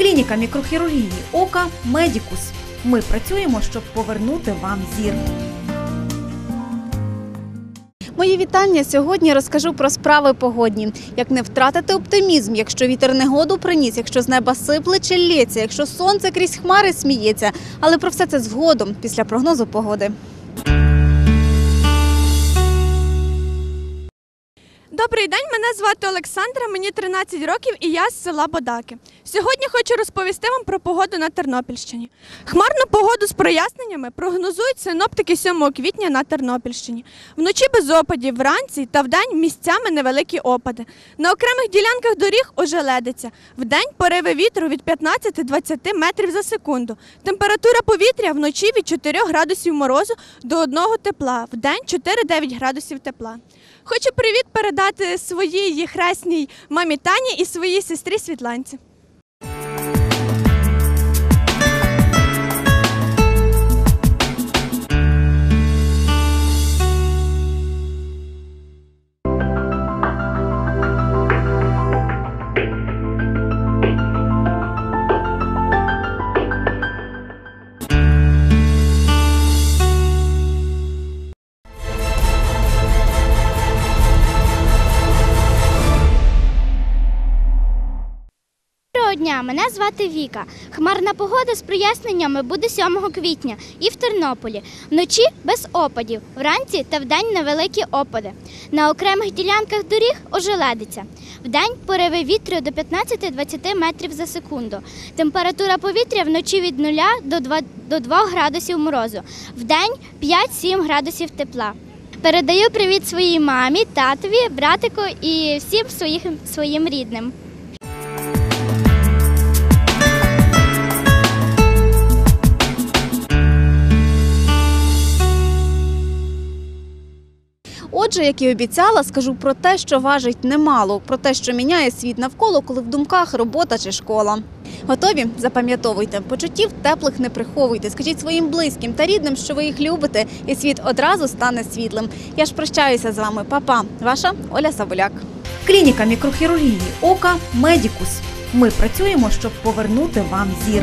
Клініка мікрохірургії ока Медікус. Ми працюємо, щоб повернути вам зір. Мої вітання. Сьогодні розкажу про справи погодні. Як не втратити оптимізм, якщо вітер негоду приніс, якщо з неба сипле чи лється, якщо сонце крізь хмари сміється. Але про все це згодом після прогнозу погоди. Добрий день, мене звати Олександра, мені 13 років і я з села Бодаки. Сьогодні хочу розповісти вам про погоду на Тернопільщині. Хмарну погоду з проясненнями прогнозують синоптики 7 квітня на Тернопільщині. Вночі без опадів, вранці та вдень місцями невеликі опади. На окремих ділянках доріг ожеледиться. Вдень пориви вітру від 15-20 метрів за секунду. Температура повітря вночі від 4 градусів морозу до 1 тепла, вдень 4-9 градусів тепла. Хочу привіт передати своїй хресній мамі Тані і своїй сестрі Світланці. Дня, мене звати Віка. Хмарна погода з проясненнями буде 7 квітня і в Тернополі. Вночі без опадів, вранці та вдень невеликі опади. На окремих ділянках доріг ожеледиться. Вдень пориви вітру до 15-20 метрів за секунду. Температура повітря вночі від 0 до 2, до 2 градусів морозу. Вдень 5-7 градусів тепла. Передаю привіт своїй мамі, татові, братику і всім своїх, своїм рідним. Отже, як і обіцяла, скажу про те, що важить немало, про те, що міняє світ навколо, коли в думках робота чи школа. Готові? Запам'ятовуйте, почуттів теплих не приховуйте. Скажіть своїм близьким та рідним, що ви їх любите, і світ одразу стане світлим. Я ж прощаюся з вами, Па-па. Ваша Оля Сабуляк. Клініка мікрохірургії ока Медікус. Ми працюємо, щоб повернути вам зір.